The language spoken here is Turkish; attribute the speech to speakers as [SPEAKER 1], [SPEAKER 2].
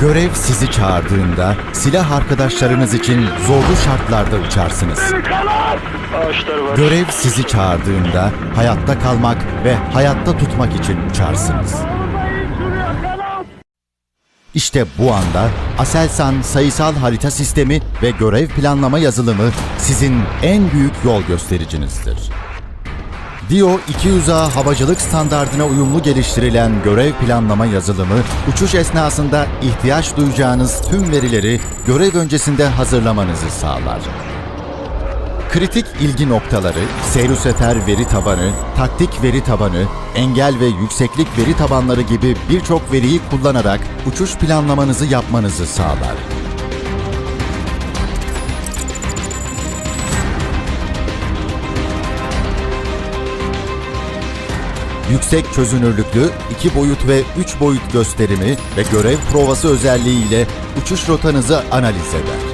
[SPEAKER 1] Görev sizi çağırdığında silah arkadaşlarınız için zorlu şartlarda uçarsınız. Görev sizi çağırdığında hayatta kalmak ve hayatta tutmak için uçarsınız. İşte bu anda Aselsan sayısal harita sistemi ve görev planlama yazılımı sizin en büyük yol göstericinizdir. DIO 200A havacılık standardına uyumlu geliştirilen görev planlama yazılımı, uçuş esnasında ihtiyaç duyacağınız tüm verileri görev öncesinde hazırlamanızı sağlar. Kritik ilgi noktaları, seyruseter veri tabanı, taktik veri tabanı, engel ve yükseklik veri tabanları gibi birçok veriyi kullanarak uçuş planlamanızı yapmanızı sağlar. Yüksek çözünürlüklü, 2 boyut ve 3 boyut gösterimi ve görev provası özelliğiyle uçuş rotanızı analiz eder.